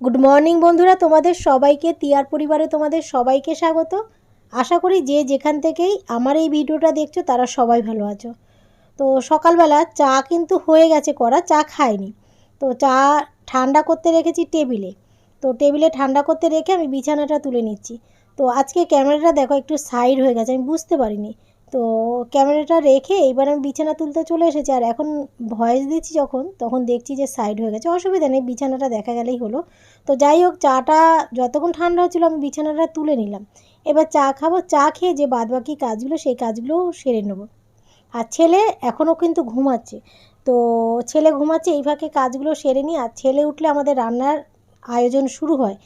Good morning বন্ধুরা। তোমাদের সবাইকে, তিয়ার পরিবারে তোমাদের সবাইকে স্বাগত। আশা করি যে যেখান থেকেই আমার এই ভিডিওটা দেখছ, তারা সবাই ভালো আছো। তো সকালবেলা চা কিন্তু হয়ে গেছে করা, চা খাইনি। তো চা ঠান্ডা করতে রেখেছি টেবিলে। তো টেবিলে ঠান্ডা করতে রেখে আমি বিছানাটা তুলে নিচ্ছি। তো আজকে ক্যামেরাটা দেখো, একটু সাইড হয়ে গেছে, আমি বুঝতে পারিনি। তো ক্যামেরাটা রেখে এইবার আমি বিছানা তুলতে চলে এসেছি। আর এখন ভয়েস দিচ্ছি যখন, তখন দেখছি যে সাইড হয়ে গেছে। অসুবিধা নেই, বিছানাটা দেখা গেলেই হলো। তো যাই হোক, চাটা যতক্ষণ ঠান্ডা হচ্ছিল আমি বিছানাটা তুলে নিলাম। এবার চা খাব, চা খেয়ে যে বাদবাকি কাজগুলো, সেই কাজগুলোও সেরে নেব। আর ছেলে এখনও কিন্তু ঘুমাচ্ছে। তো ছেলে ঘুমাচ্ছে, এই ফাঁকে কাজগুলো সেরে নিই আর ছেলে উঠলে আমাদের রান্নার আয়োজন শুরু হয়।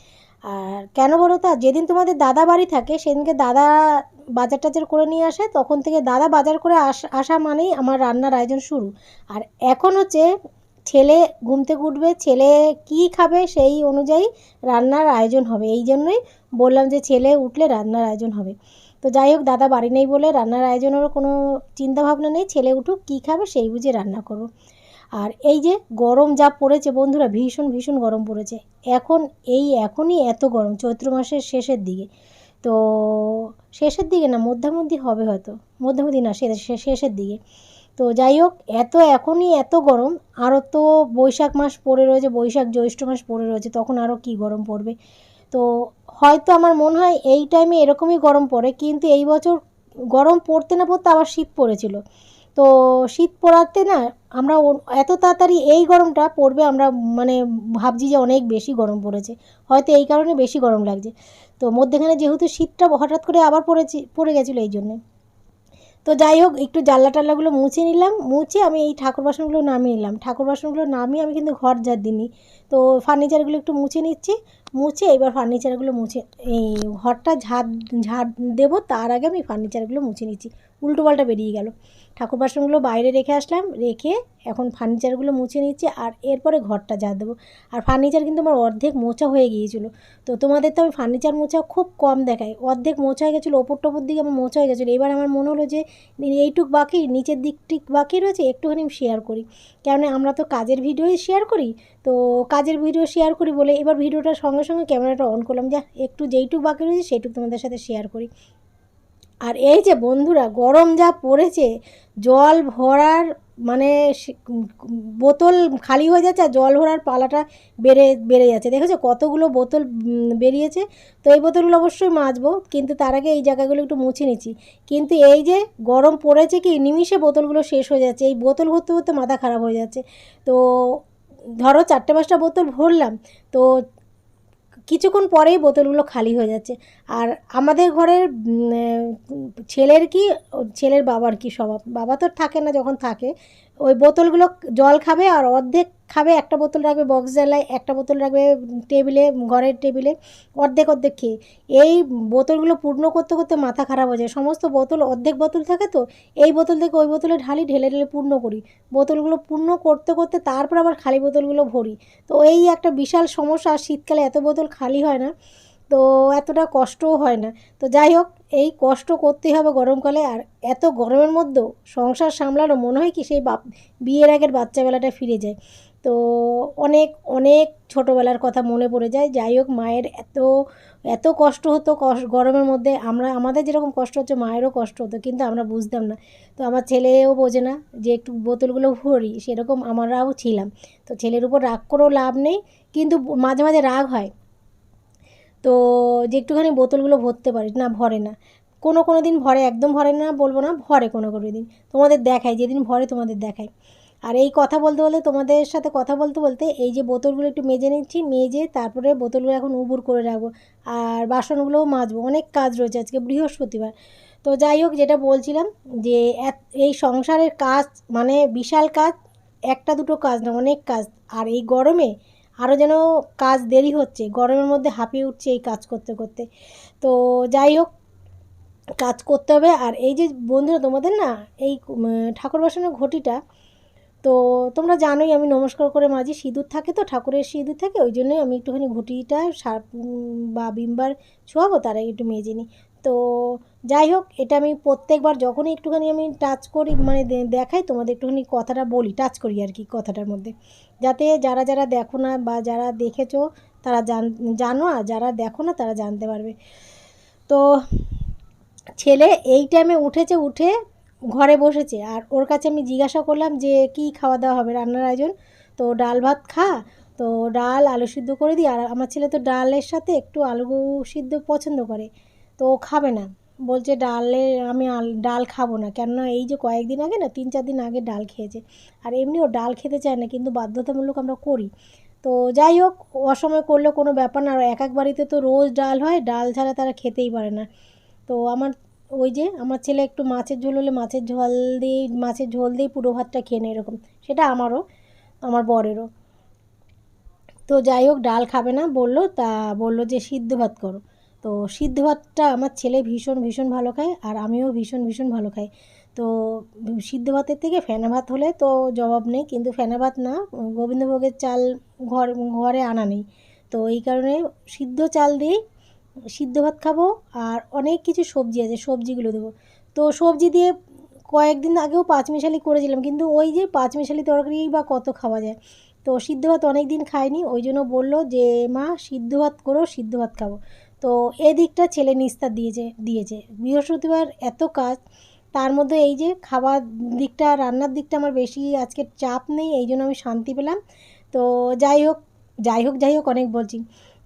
আর কেন বলো তো, যেদিন তোমাদের দাদা বাড়ি থাকে, সেদিনকে দাদা বাজার টাজার করে নিয়ে আসে, তখন থেকে দাদা বাজার করে আস- মানেই আমার রান্নার আয়োজন শুরু। আর এখন হচ্ছে ছেলে ঘুম থেকে উঠবে, ছেলে কী খাবে সেই অনুযায়ী রান্নার আয়োজন হবে। এই জন্যই বললাম যে ছেলে উঠলে রান্নার আয়োজন হবে। তো যাই হোক, দাদা বাড়ি নেই বলে রান্নার আয়োজনেরও কোনো চিন্তা ভাবনা নেই। ছেলে উঠুক, কী খাবে সেই বুঝে রান্না করব। আর এই যে গরম যা পড়েছে বন্ধুরা, ভীষণ ভীষণ গরম পড়েছে। এখন, এই এখনই এত গরম, চৈত্র মাসের শেষের দিকে। তো শেষের দিকে না মধ্যামধ্যি হবে হয়তো। মধ্যামধ্যি না শেষের দিকে। তো যাই হোক, এত, এখনই এত গরম, আরও তো বৈশাখ মাস পড়ে রয়েছে, বৈশাখ, জ্যৈষ্ঠ মাস পড়ে রয়েছে, তখন আরও কী গরম পড়বে। তো হয়তো আমার মনে হয় এই টাইমে এরকমই গরম পড়ে, কিন্তু এই বছর গরম পড়তে না পড়তে আবার শীত পড়েছিল। তো শীত পড়াতে না আমরা এত তাড়াতাড়ি এই গরমটা পড়বে আমরা মানে ভাবছি যে অনেক বেশি গরম পড়েছে। হয়তো এই কারণে বেশি গরম লাগছে। তো মধ্যেখানে যেহেতু শীতটা হঠাৎ করে আবার পড়েছি, পড়ে গেছিল এই জন্যে। তো যাই হোক, একটু জানলা টাল্লাগুলো মুছে নিলাম, মুছে আমি এই ঠাকুর বাসনগুলো নামিয়ে নিলাম। ঠাকুর বাসনগুলো নামিয়ে আমি কিন্তু ঘর ঝাড় দিইনি। তো ফার্নিচারগুলো একটু মুছে নিচ্ছি, মুছে এবার ফার্নিচারগুলো মুছে, এই ঘরটা ঝাড় ঝাড় দেবো, তার আগে আমি ফার্নিচারগুলো মুছে নিচ্ছি। উল্টো পাল্টা বেরিয়ে গেল। ঠাকুর বাসনগুলো বাইরে রেখে আসলাম, রেখে এখন ফার্নিচারগুলো মুছে নিচ্ছি আর এরপরে ঘরটা যা দেবো। আর ফার্নিচার কিন্তু আমার অর্ধেক মোছা হয়ে গিয়েছিল। তো তোমাদের তো আমি ফার্নিচার মোছা খুব কম দেখাই। অর্ধেক মোছা হয়ে গেছিল ওপর টোপর দিকে আমার মোছা হয়ে গেছিল। এবার আমার মনে হলো যে এইটুক বাকি, নিচের দিকটিক বাকি রয়েছে, একটুখানি শেয়ার করি। কেননা আমরা তো কাজের ভিডিওই শেয়ার করি, তো কাজের ভিডিও শেয়ার করি বলে এবার ভিডিওটার সঙ্গে সঙ্গে ক্যামেরাটা অন করলাম। যা একটু যেইটুক বাকি রয়েছে, সেইটুক তোমাদের সাথে শেয়ার করি। আর এই যে বন্ধুরা, গরম যা পড়েছে, জল ভরার মানে বোতল খালি হয়ে যাচ্ছে আর জল ভরার পালাটা বেড়ে বেড়ে যাচ্ছে। দেখেছ কতগুলো বোতল বেরিয়েছে? তো এই বোতলগুলো অবশ্যই মাজবো, কিন্তু তার আগে এই জায়গাগুলো একটু মুছে নিচ্ছি। কিন্তু এই যে গরম পড়েছে কি, নিমিষে বোতলগুলো শেষ হয়ে যাচ্ছে। এই বোতল ভরতে ভরতে মাথা খারাপ হয়ে যাচ্ছে। তো ধরো চারটে পাঁচটা বোতল ভরলাম, তো কিছুক্ষণ পরেই বোতলগুলো খালি হয়ে যাচ্ছে। আর আমাদের ঘরের ছেলের কি, ছেলের বাবার কি স্বভাব? বাবা তো থাকে না যখন থাকে। ওই বোতলগুলো জল খাবে আর অর্ধেক খাবে, একটা বোতল রাখবে বক্স জ্বালায়, একটা বোতল রাখবে টেবিলে ঘরের টেবিলে অর্ধেক অর্ধেক খেয়ে। এই বোতলগুলো পূর্ণ করতে করতে মাথা খারাপ হয়ে যায়। সমস্ত বোতল, অর্ধেক বোতল থাকে তো, এই বোতল থেকে ওই বোতলে ঢালি, ঢেলে ঢেলে পূর্ণ করি। বোতলগুলো পূর্ণ করতে করতে তারপর আবার খালি বোতলগুলো ভরি। তো এই একটা বিশাল সমস্যা শীতকালে এত বোতল খালি হয় না। তো এতটা কষ্টও হয় না। তো যাই হোক, এই কষ্ট করতেই হবে গরমকালে আর এত গরমের মধ্যেও সংসার সামলানো মনে হয় কি সেই বাপ, বিয়ের আগের বাচ্চাবেলাটা ফিরে যায়। তো অনেক অনেক ছোটোবেলার কথা মনে পড়ে যায়। যাই হোক, মায়ের এত এত কষ্ট হতো গরমের মধ্যে। আমরা, আমাদের যেরকম কষ্ট হচ্ছে, মায়েরও কষ্ট হতো, কিন্তু আমরা বুঝতাম না। তো আমার ছেলেও বোঝে না যে একটু বোতলগুলো ভরি, সেরকম আমরাও ছিলাম। তো ছেলের উপর রাগ করেও লাভ নেই, কিন্তু মাঝে মাঝে রাগ হয়। তো যে একটুখানি বোতলগুলো ভরতে পারি, না ভরে না। কোনো কোনো দিন ভরে, একদম ভরে না, বলব না, ভরে কোনো কোনো দিন। তোমাদের দেখায় যেদিন ভরে তোমাদের দেখায় আর এই কথা বলতে বলতে, তোমাদের সাথে কথা বলতে বলতে, এই যে বোতলগুলো একটু মেজে নিচ্ছি, মেজে তারপরে বোতলগুলো এখন উবুর করে রাখব। আর বাসনগুলোও মাজবো, অনেক কাজ রয়েছে আজকে, বৃহস্পতিবার। তো যাই হোক, যেটা বলছিলাম যে এই সংসারের কাজ মানে বিশাল কাজ, একটা দুটো কাজ না, অনেক কাজ। আর এই গরমে আরও যেন কাজ দেরি হচ্ছে, গরমের মধ্যে হাঁপিয়ে উঠছে এই কাজ করতে করতে। তো যাই হোক, কাজ করতে হবে। আর এই যে বন্ধুরা, তোমাদের না এই ঠাকুর বাসনের ঘটিটা, তো তোমরা জানোই আমি নমস্কার করে মাঝি, সিঁদুর থাকে তো, ঠাকুরের সিঁদুর থাকে, ওই জন্যই আমি একটুখানি ঘটিটা সার বা বিমবার ছোয়াবো তার একটু মেজে নিই। তো যাই হোক, এটা আমি প্রত্যেকবার যখনই একটুখানি আমি টাচ করি মানে দেখাই, তোমাদের একটুখানি কথাটা বলি টাচ করি আর কি কথাটার মধ্যে। যাতে যারা যারা দেখো না বা যারা দেখেছ, তারা জান, জানো আর যারা দেখো না, তারা জানতে পারবে। তো ছেলে এই টাইমে উঠেছে, উঠে ঘরে বসেছে। আর ওর কাছে আমি জিজ্ঞাসা করলাম যে, কি খাওয়া দাওয়া হবে রান্নার আয়োজন? তো ডাল ভাত খা। তো ডাল, আলু সিদ্ধ করে দিই। আর আমার ছেলে তো ডালের সাথে একটু আলু সিদ্ধ পছন্দ করে। তো খাবে না। বলছে ডালে আমি ডাল খাব না। কেননা এই যে কয়েকদিন আগে না, তিন চার দিন আগে ডাল খেয়েছে। আর এমনি ও ডাল খেতে চায় না, কিন্তু বাধ্যতামূলক আমরা করি। তো যাই হোক, অসময় করলে কোনো ব্যাপার না। আর এক এক বাড়িতে তো রোজ ডাল হয়, ডাল ছাড়া তারা খেতেই পারে না। তো আমার ওই যে, আমার ছেলে একটু মাছের ঝোল হলে মাছের ঝোল দিয়ে, মাছের ঝোল দিয়ে পুরো ভাতটা খেয়ে নেয় এরকম। সেটা আমারও, আমার বরেরও। তো যাই হোক, ডাল খাবে না, বলল, তা বলল যে সিদ্ধ ভাত করো। তো সিদ্ধ ভাতটা আমার ছেলে ভীষণ ভীষণ ভালো খায় আর আমিও ভীষণ ভীষণ ভালো খাই। তো সিদ্ধ ভাতের থেকে ফেনা ভাত হলে তো জবাব নেই, কিন্তু ফেনা ভাত না, গোবিন্দভোগের চাল ঘর, ঘরে আনা নেই। তো এই কারণে সিদ্ধ চাল দিয়েই সিদ্ধ ভাত খাব আর অনেক কিছু সবজি আছে, সবজিগুলো দেবো। তো সবজি দিয়ে কয়েকদিন আগেও পাঁচমিশালি করেছিলাম, কিন্তু ওই যে পাঁচমিশালি তরকারি বা কত খাওয়া যায়। তো সিদ্ধ ভাত অনেক দিন খাইনি, ওই জন্য বলল যে, মা, সিদ্ধ ভাত করো, সিদ্ধ ভাত খাব। তো এদিকটা ছেলে নিস্তার দিয়েছে দিয়েছে। বৃহস্পতিবার এত কাজ, তার মধ্যে এই যে খাবার দিকটা, রান্নার দিকটা আমার বেশি আজকে চাপ নেই, এই জন্য আমি শান্তি পেলাম। তো যাই হোক যাই হোক যাই হোক, অনেক বলছি।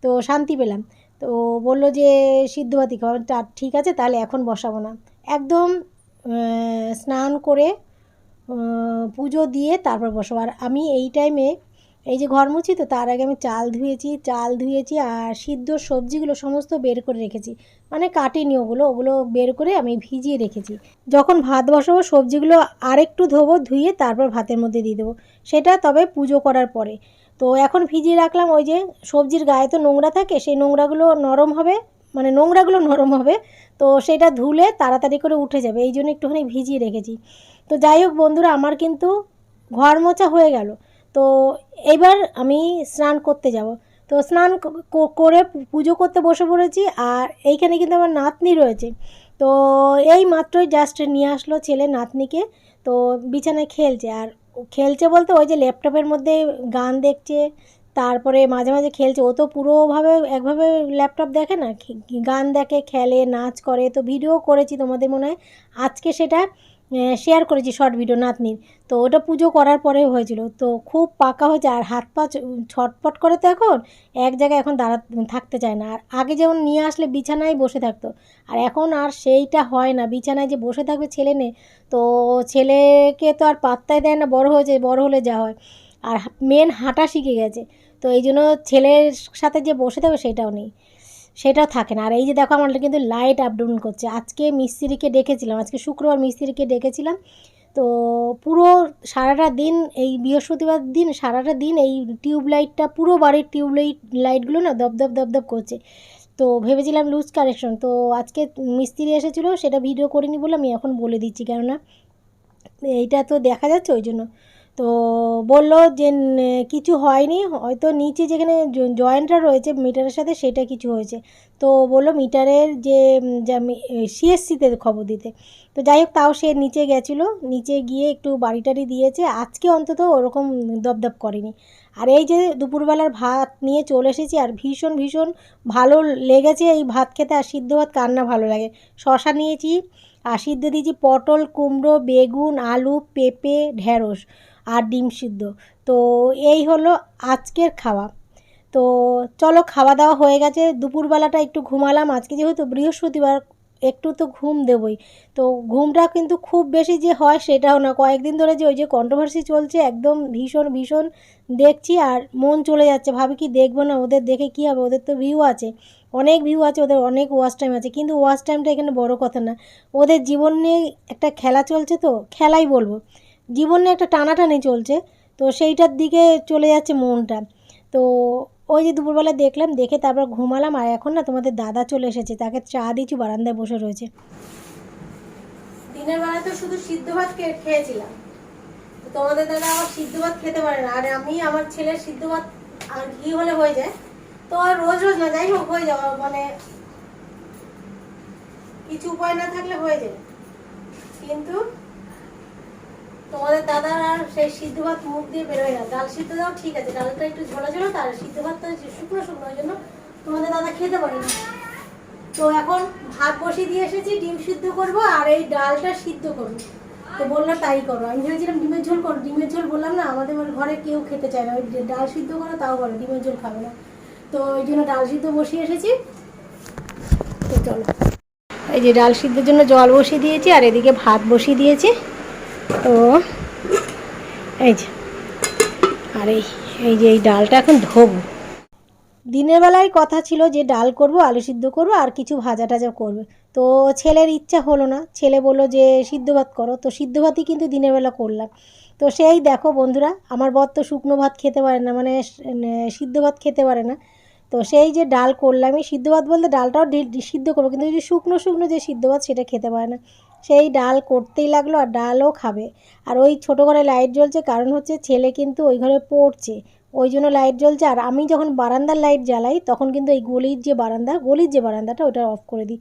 তো শান্তি পেলাম। তো বলল যে, সিদ্ধ ভাতই খাওয়া ঠিক আছে, তাহলে এখন বসাবো না। একদম স্নান করে পুজো দিয়ে তারপর বসাবো। আর আমি এই টাইমে এই যে ঘর মুছি তো, তার আগে আমি চাল ধুয়েছি চাল ধুয়েছি আর সিদ্ধ সবজিগুলো সমস্ত বের করে রেখেছি। মানে কাটিনি ওগুলো ওগুলো বের করে আমি ভিজিয়ে রেখেছি। যখন ভাত বসাবো, সবজিগুলো আরেকটু ধোবো, ধুয়ে তারপর ভাতের মধ্যে দিয়ে দেবো। সেটা তবে পুজো করার পরে। তো এখন ভিজিয়ে রাখলাম ওই যে, সবজির গায়ে তো নোংরা থাকে, সেই নোংরাগুলো নরম হবে মানে নোংরাগুলো নরম হবে, তো সেটা ধুলে তাড়াতাড়ি করে উঠে যাবে। এই জন্য একটুখানি ভিজিয়ে রেখেছি। তো যাই হোক বন্ধুরা, আমার কিন্তু ঘর মোছা হয়ে গেল। তো এবার আমি স্নান করতে যাব। তো স্নান করে পুজো করতে বসে পড়েছি আর এইখানে কিন্তু আমার নাতনি রয়েছে। তো এই মাত্রই জাস্ট নিয়ে আসলো ছেলে নাতনিকে। তো বিছানায় খেলছে আর খেলছে বলতে ওই যে ল্যাপটপের মধ্যে গান দেখছে, তারপরে মাঝে মাঝে খেলছে। ও তো পুরোভাবে একভাবে ল্যাপটপ দেখে না গান দেখে, খেলে, নাচ করে। তো ভিডিও করেছি তোমাদের মনে হয়। আজকে সেটা শেয়ার করেছি শর্ট ভিডিও নাতনির। তো ওটা পুজো করার পরে হয়েছিল। তো খুব পাকা হয়েছে, আর হাত পা ছটপট করে তো এখন এক জায়গায় এখন দাঁড়া, থাকতে চায় না। আর আগে যেমন নিয়ে আসলে বিছানায় বসে থাকতো, আর এখন আর সেইটা হয় না। বিছানায় যে বসে থাকবে ছেলে নে তো ছেলেকে তো আর পাত্তাই দেয় না, বড় হয়েছে, বড় হলে যা হয়। আর মেন হাঁটা শিখে গেছে। তো এই জন্য ছেলের সাথে যে বসে থাকবে সেটাও নেই। সেটাও থাকে না। আর এই যে দেখো আমার কিন্তু লাইট আপ ডাউন করছে। আজকে মিস্ত্রিকে ডেকেছিলাম, আজকে শুক্রবার মিস্ত্রিকে ডেকেছিলাম। তো পুরো সারাটা দিন এই বৃহস্পতিবার দিন, সারাটা দিন এই টিউব লাইটটা পুরো বাড়ির টিউব লাইট লাইটগুলো না দপদপ দপদপ করছে। তো ভেবেছিলাম লুজ কানেকশন তো আজকে মিস্ত্রি এসেছিল, সেটা ভিডিও করিনি বলে আমি এখন বলে দিচ্ছি। কেননা এইটা তো দেখা যাচ্ছে, ওই জন্য। তো বলল যে কিছু হয়নি। হয়তো নিচে যেখানে জয়েন্টটা রয়েছে, মিটারের সাথে সেটা কিছু হয়েছে। তো বলল, মিটারের যে সিএসসিতে খবর দিতে। তো যাই হোক, তাও সে নিচে গেছিল। নিচে গিয়ে একটু বাড়ি টাড়ি দিয়েছে। আজকে অন্তত ওরকম দপদপ করেনি। আর এই যে দুপুরবেলার ভাত নিয়ে চলে এসেছি, আর ভীষণ ভীষণ ভালো লেগেছে এই ভাত খেতে। আর সিদ্ধ ভাত কার না ভালো লাগে? শশা নিয়েছি, আর সিদ্ধ দিয়েছি পটল, কুমড়ো, বেগুন, আলু, পেঁপে ঢ্যাঁড়স আর ডিম সিদ্ধ। তো এই হলো আজকের খাওয়া। তো চলো খাওয়া দাওয়া হয়ে গেছে। দুপুরবেলাটা একটু ঘুমালাম। আজকে যেহেতু বৃহস্পতিবার, একটু তো ঘুম দেবই। তো ঘুমটা কিন্তু খুব বেশি যে হয় সেটাও না। কয়েকদিন ধরে যে ওই যে কন্ট্রোভার্সি চলছে, একদম ভীষণ ভীষণ দেখছি আর মন চলে যাচ্ছে। ভাবি কি দেখব না? ওদের দেখে কী হবে? ওদের তো ভিউ আছে। অনেক ভিউ আছে, ওদের অনেক ওয়াচ টাইম আছে। কিন্তু ওয়াচ টাইমটা এখানে বড় কথা না। ওদের জীবন নিয়ে একটা খেলা চলছে তো, খেলাই বলব। জীবন একটা টানাটানি চলছে। তো সেইটার দিকে চলে যাচ্ছে মনটা। তো ওই যে দুপুরবেলা দেখলাম, দেখে তারপর ঘুমালাম আর এখন না তোমাদের দাদা চলে এসেছে। তাকে চা দিচ্ছি, বারান্দায় বসে রয়েছে। দিনের বেলা তো শুধু সিদ্ধ ভাত খেয়েছিলাম। তোমাদের দাদা আবার সিদ্ধ ভাত খেতে পারে না। আর আমি, আমার ছেলের সিদ্ধ ভাত আর ঘি হলে হয়ে যায়। তো আর রোজ রোজ না, যাই হোক, হয়ে যাওয়া মানে কিছু উপায় না থাকলে হয়ে যাবে। কিন্তু তোমাদের দাদার আর সেই সিদ্ধ ভাত মুখ দিয়ে বেরোয় না ডাল সিদ্ধ দাও, ঠিক আছে। ডালটা একটু ঝোলা ঝোলা তার সিদ্ধ ভাতটা শুকনো শুকনো জন্য তোমাদের দাদা খেতে পারে না। তো এখন ভাত বসিয়ে দিয়ে এসেছি, ডিম সিদ্ধ করব, আর এই ডালটা সিদ্ধ করব। তো বলল, তাই করো। আমি ভেবেছিলাম ডিমের ঝোল করো। ডিমের ঝোল বললাম, না, আমাদের ঘরে কেউ খেতে চায় না। ওই ডাল সিদ্ধ করো, তাও বলে, ডিমের ঝোল খাবে না। তো ওই জন্য ডাল সিদ্ধ বসিয়ে এসেছি। তো চলো। এই যে ডাল সিদ্ধের জন্য জল বসিয়ে দিয়েছি, আর এদিকে ভাত বসিয়ে দিয়েছি। তো, এই যে। আর এই এই যে এই ডালটা এখন ধোবো। দিনের বেলায় কথা ছিল যে ডাল করব, আলু সিদ্ধ করব, আর কিছু ভাজা টাজা করবে। তো ছেলের ইচ্ছা হলো না। ছেলে বলল যে, সিদ্ধ ভাত করো। তো সিদ্ধ ভাতই কিন্তু দিনের বেলা করলাম। তো সেই দেখো বন্ধুরা, আমার বর তো শুকনো ভাত খেতে পারে না মানে সিদ্ধ ভাত খেতে পারে না। তো সেই যে ডাল করলাম সিদ্ধ ভাত বলতে ডালটাও সিদ্ধ করব, কিন্তু যে শুকনো শুকনো যে সিদ্ধ ভাত সেটা খেতে পারে না। সেই ডাল করতেই লাগল আর ডালও খাবে। আর ওই ছোটো ঘরে লাইট জ্বলছে, কারণ হচ্ছে ছেলে কিন্তু ওই ঘরে পড়ছে। ওই জন্য লাইট জ্বলছে, আর আমি যখন বারান্দার লাইট জ্বালাই, তখন কিন্তু এই গলির যে বারান্দা, গলির যে বারান্দাটা, ওটা অফ করে দিই।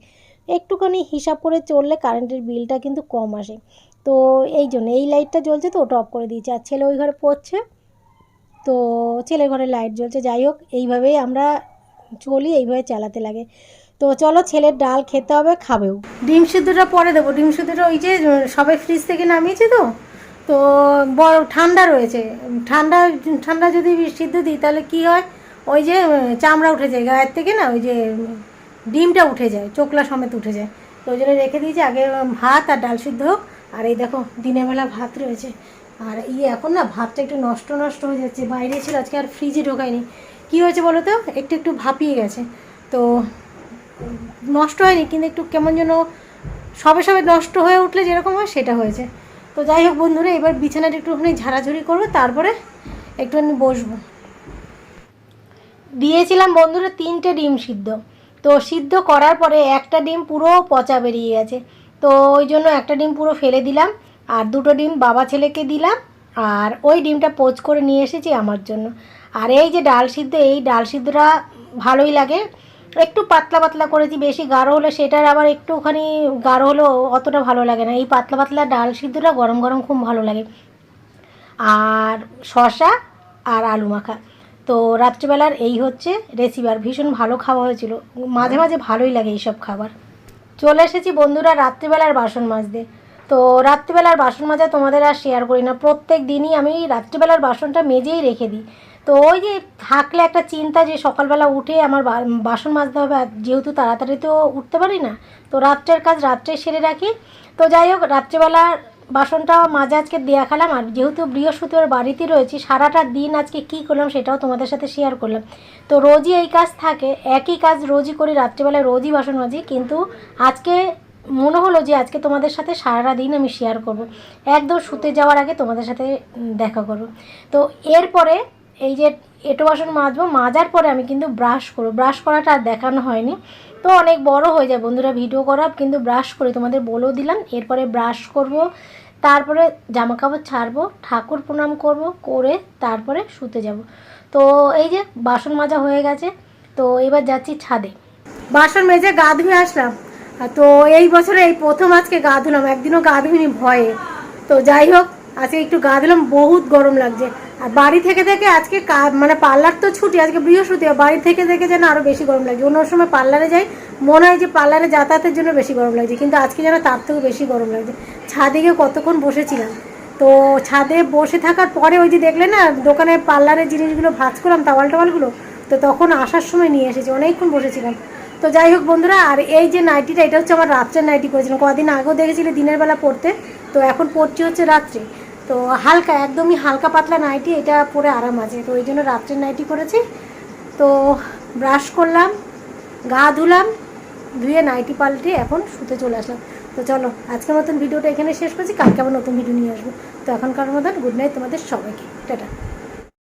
একটুখানি হিসাব করে চললে কারেন্টের বিলটা কিন্তু কম আসে। তো এই জন্য, এই লাইটটা জ্বলছে তো, ওটা অফ করে দিয়েছি। আর ছেলে ওই ঘরে পড়ছে তো ছেলে ঘরে লাইট জ্বলছে, যাই হোক, এইভাবেই আমরা চলি, এইভাবে চালাতে লাগে। তো চলো, ছেলের ডাল খেতে হবে, খাবেও। ডিম সিদ্ধটা পরে দেবো। ডিম সিদ্ধটা ওই যে সবে ফ্রিজ থেকে নামিয়েছে তো? তো বড়, ঠান্ডা রয়েছে। ঠান্ডা ঠান্ডা যদি সিদ্ধ দিই, তাহলে কি হয়? ওই যে চামড়া উঠে যায়, গায়ের থেকে না, ওই যে, ডিমটা উঠে যায় চোকলা সমেত উঠে যায়। তো ওই জন্য রেখে দিয়েছি, আগে ভাত আর ডাল সিদ্ধ হোক। আর এই দেখো, দিনের বেলা ভাত রয়েছে। আর ইয়ে এখন না ভাতটা একটু নষ্ট নষ্ট হয়ে যাচ্ছে। বাইরে ছিল, আজকে আর ফ্রিজে ঢোকায়নি। কী হয়েছে বলো তো? একটু একটু ভাপিয়ে গেছে। তো নষ্ট হয়নি, কিন্তু একটু কেমন যেন সবে সবে নষ্ট হয়ে উঠলে যেরকম হয়, সেটা হয়েছে। তো যাই হোক বন্ধুরা, এবার বিছানাটা একটুখানি ঝাড়াঝুড়ি করব, তারপরে একটুখানি বসবো। দিয়েছিলাম বন্ধুরা তিনটে ডিম সিদ্ধ। তো সিদ্ধ করার পরে একটা ডিম পুরো পচা বেরিয়ে গেছে। তো ওই জন্য একটা ডিম পুরো ফেলে দিলাম। আর দুটো ডিম বাবা ছেলেকে দিলাম, আর ওই ডিমটা পোচ করে নিয়ে এসেছি আমার জন্য। আর এই যে ডাল সিদ্ধ, এই ডাল সিদ্ধটা ভালোই লাগে। একটু পাতলা পাতলা করেছি, বেশি গাঢ় হলে সেটার আবার একটুখানি গাঢ় হলেও অতটা ভালো লাগে না। এই পাতলা পাতলা ডাল সিদ্ধটা গরম গরম খুব ভালো লাগে। আর শশা আর আলু মাখা। তো রাত্রিবেলার এই হচ্ছে রেসিপি আর ভীষণ ভালো খাওয়া হয়েছিল। মাঝে মাঝে ভালোই লাগে এইসব খাবার। চলে এসেছি বন্ধুরা রাত্রিবেলার বাসন মাজতে। তো রাত্রিবেলার বাসন মাজা তোমাদের আর শেয়ার করি না। প্রত্যেক দিনই আমি রাত্রিবেলার বাসনটা মেজেই রেখে দিই। তো ওই যে থাকলে একটা চিন্তা যে সকালবেলা উঠে আমার বাসন মাজতে হবে আর যেহেতু তাড়াতাড়ি তো উঠতে পারি না, তো রাত্রের কাজ রাত্রে সেরে রাখি। তো যাই হোক রাত্রিবেলার বাসনটা মাঝে আজকে দেয়া খেলাম আর যেহেতু বৃহস্পতিবার বাড়িতে রয়েছি, সারাটা দিন আজকে কী করলাম সেটাও তোমাদের সাথে শেয়ার করলাম। তো রোজই এই কাজ থাকে, একই কাজ রোজই করি, রাত্রিবেলায় রোজই বাসন মাজি, কিন্তু আজকে মনে হলো যে আজকে তোমাদের সাথে সারা দিন আমি শেয়ার করব। একদম শুতে যাওয়ার আগে তোমাদের সাথে দেখা করব। তো এরপরে এই যে এটো বাসন মাজবো, মাজার পরে আমি কিন্তু ব্রাশ করব। ব্রাশ করাটা আর দেখানো হয়নি। তো অনেক বড় হয়ে যায় বন্ধুরা ভিডিও করা কিন্তু ব্রাশ করি তোমাদের বলেও দিলাম। এরপরে ব্রাশ করব, তারপরে জামা কাপড় ছাড়বো, ঠাকুর প্রণাম করব, করে তারপরে শুতে যাব। তো এই যে বাসন মাজা হয়ে গেছে, তো এবার যাচ্ছি ছাদে। বাসন মেজে গা ধুয়ে আসলাম। তো এই বছরে এই প্রথম আজকে গা ধুলাম, একদিনও গা ধুইনি ভয়ে। তো যাই হোক, আজকে একটু গা ধুলাম, বহুত গরম লাগছে। আর বাড়ি থেকে থেকে আজকে মানে পার্লার তো ছুটি, আজকে বৃহস্পতিবার, বাড়ি থেকে থেকে যেন আরও বেশি গরম লাগছে। অন্য সময় পার্লারে যাই, মনে হয় যে পার্লারে যাতায়াতের জন্য বেশি গরম লাগছে, কিন্তু আজকে যেন তার থেকেও বেশি গরম লাগছে। ছাদে গিয়ে কতক্ষণ বসেছিলাম? তো ছাদে বসে থাকার পরে ওই যে দেখলে না, দোকানে পার্লারের জিনিসগুলো ভাজ করলাম তাওয়াল টাওয়ালগুলো তো তখন আসার সময় নিয়ে এসেছি, অনেকক্ষণ বসেছিলাম। তো যাই হোক বন্ধুরা, আর এই যে নাইটিটা এটা হচ্ছে আমার রাত্রের নাইটি করেছিলাম। কদিন আগেও দেখেছিলে দিনের বেলা পড়তে, তো এখন পড়ছি হচ্ছে রাত্রে। তো হালকা, একদমই হালকা পাতলা নাইটি এটা পরে আরাম আছে। তো ওই জন্য রাত্রের নাইটি করেছি। তো ব্রাশ করলাম, গা ধুলাম, ধুয়ে নাইটি পাল্টে এখন শুতে চলে আসলাম। তো চলো, আজকের মতন ভিডিওটা এখানে শেষ করছি। কালকে আবার নতুন ভিডিও নিয়ে আসব। তো এখনকার মতন গুড নাইট তোমাদের সবাইকে। টাটা।